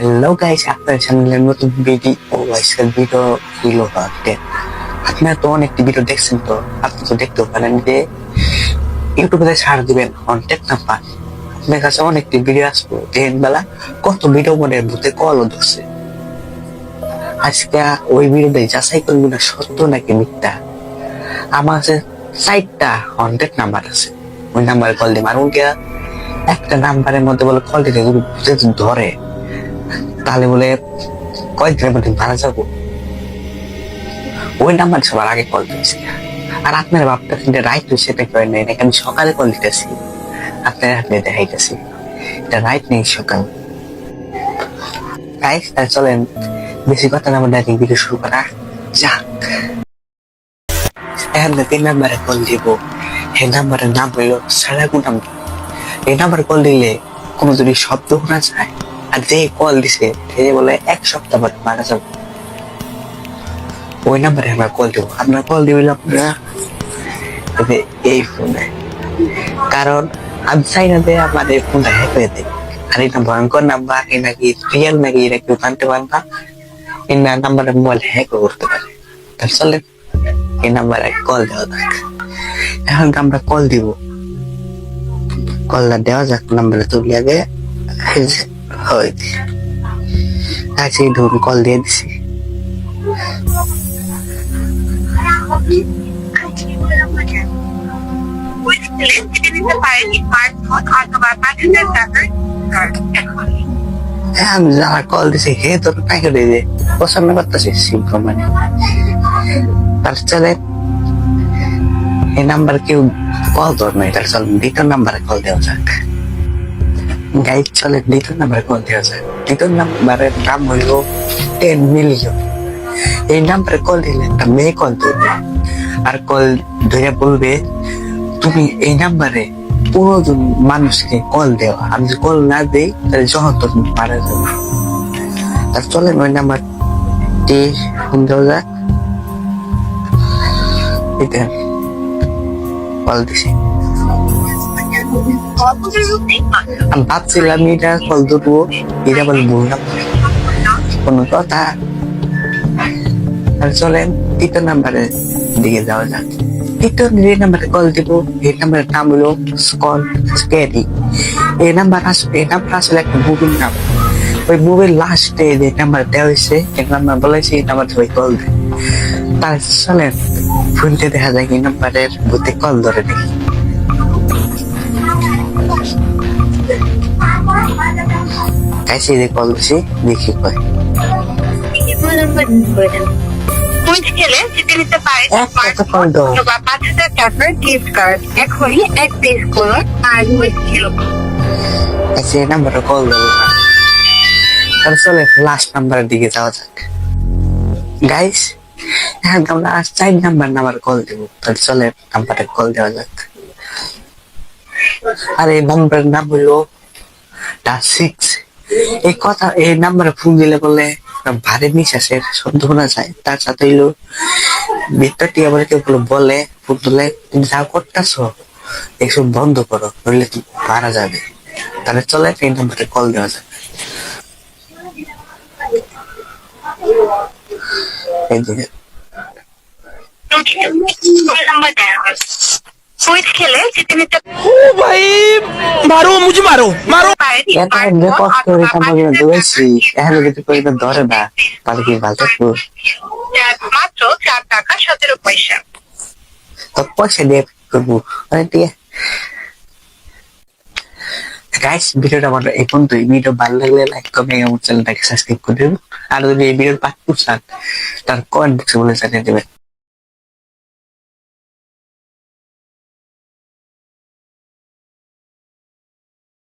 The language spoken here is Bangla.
হ্যালো গাইস আপনার চ্যানেলের নতুন ভিডিও আজকের ভিডিও হইল হচ্ছে আপনারা তো অনেকটি ভিডিও দেখছেন তো, আপনি তো দেখতেও পারেন যে ইউটিউবে ছাড় দিবেন কন্টেক্ট না পান আপনার কাছে অনেকটি ভিডিও আসব। দিন বেলা, কত ভিডিও মনে ভূতে কলও ধরছে। আজকে ওই ভিডিওতে যাচাই করব না, সত্য নাকি মিথ্যা? আমার কাছে চারটা কন্ট্যাক্ট নাম্বার আছে। ওই নাম্বারে কল দিই আর ওইটা একটা নাম্বারের মধ্যে বলে কল দিতে ধরে। তাহলে বলে কয়েকদিনের মধ্যে মারা যাব। ওই নাম্বার সবার আগে কল দিয়েছি আর আপনার বাপটা কিন্তু রাইট সেটা করে নেই। আমি সকালে কল দিতেছি। আপনার আপনি দেখাইতেছি। এটা রাইট নেই সকাল। গাইস তাহলে চলেন। বেশি কথা না আগে ভিডিও শুরু করা যাক। এখন তিন নাম্বারে কল দিব। এই নাম্বারের নাম হইল সারাগু নাম্বার এই নাম্বার কল দিলে কোনো যদি শব্দ শোনা যায় আর যে কল দিছে, সে বলে এক সপ্তাহ পর মারা যাবে। ওই নাম্বারে আমরা কল দেবো। আপনার কল দিবেন আপনারা এই ফোনে কারণ আমি চাই না যে আমার এই ফোনটা হ্যাক হয়ে দেয় আর এটা ভয়ঙ্কর নাম্বার এই নাকি রিয়েল নাকি এটা কেউ জানতে পারে না। এই নাম্বারে মোবাইল হ্যাক করতে পারে। তাহলে চলে এই নাম্বারে কল দেওয়া যাক। এখন আমরা কল দিব। কলটা দেওয়া যাক নাম্বারে তুলি আগে। হয়। আচ্ছা এই ধরুন কল দিয়ে দিছি। হ্যাঁ আমি যারা কল দিছি, হে, তোর টাকা দিয়ে পছন্দ করতেছি সিম্পল মানে। তাহলে চলে। এই নাম্বার কেউ কল তোর নাই তাহলে চল দ্বিতীয় নাম্বারে কল দেওয়া যাক। গাইড চলে দ্বিতীয় নাম্বারে দেওয়া যাক দ্বিতীয় নাম্বারের নাম হইল টেন মিলিয়ন। এই নাম্বারে কল দিলে একটা মেয়ে কল ধরবে আর কল ধরে বলবে, তুমি এই নাম্বারে পুরোজন মানুষকে কল দেওয়া আমি যদি কল না দেই, তাহলে তখন মারা যাবে। তার চলেন ওই নাম্বারটি ফোন দেওয়া যাক কল দিছি। আমি ভাবছিলাম এটা কল এটা বলে বললাম। কথা? আর চলেন দিকে যাওয়া যাক। নাম্বারে কল দিব এই নাম্বারের নাম হলো কল স্ক্যারি এই নাম্বার এই নাম্বার আসলে একটা মুভির নাম। ওই মুভির লাস্টে যে নাম্বার দেওয়া হয়েছে এই নাম্বার বলেছে এই নাম্বার কল দেয়। তার চলেন ফোনতে দেখা যায় এই নাম্বারের বুথে কল ধরে দেখি। নাম্বারে কল দেবো তাহলে চলে লাস্ট নাম্বারের দিকে যাওয়া যাক। গাইস এখন আমরা আর চার নাম্বার নাম্বার কল দেব। তাহলে চলে নাম্বারে কল দেওয়া যাক। আর এই নাম্বারের নাম হলো সিক্স এই কথা এই নাম্বারে ফোন দিলে বলে ভারী নিঃশ্বাসের শব্দ শোনা যায় তার সাথে হইলো ভিতরটি আবার কেউ গুলো বলে ফোন দিলে তুমি যা করতেছো এসব বন্ধ করো নইলে তুমি মারা যাবে তাহলে চলে এই নাম্বারে কল দেওয়া যাবে এই যে নাম্বার দেওয়া হয় কুইজ খেলে জিতে নিতে ओ भाई मारो मुझे मारो मारो পারেন এটা যে কষ্ট করে কামড়ে ধরেছি এখন যদি করে ধরে না তাহলে কি ভালো থাকব মাত্র চার টাকা সতেরো পয়সা পয়সা দিয়ে করব মানে গাইস ভিডিওটা আমার এই পর্যন্ত। এই ভিডিও ভালো লাগলে লাইক কমেন্ট এবং চ্যানেলটাকে সাবস্ক্রাইব করে দেবেন। আর যদি এই ভিডিওর পার্ট টু চান তার কমেন্ট বক্সে বলে জানিয়ে দেবেন।